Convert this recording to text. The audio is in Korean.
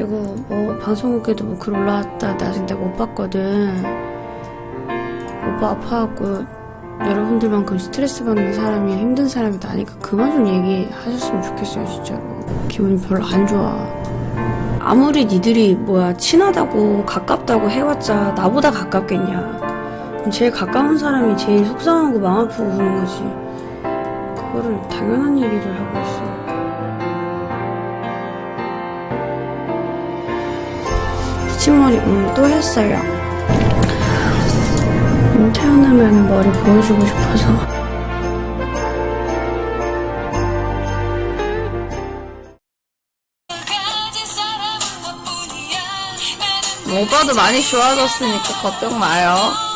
그리고 뭐 방송국에도 뭐 글 올라왔다 나 아직 내가 못 봤거든. 오빠 아파갖고 여러분들만큼 스트레스 받는 사람이 힘든 사람이 나니까 그만 좀 얘기하셨으면 좋겠어요 진짜로. 기분이 별로 안 좋아. 아무리 니들이 뭐야 친하다고 가깝다고 해봤자 나보다 가깝겠냐. 제일 가까운 사람이 제일 속상하고 마음 아프고 그런 거지. 그거를 당연한 얘기를 하고 있어 붙임머리 오늘 또 했어요 음, 태어나면 머리 보여주고 싶어서 오빠도 많이 좋아졌으니까 걱정 마요.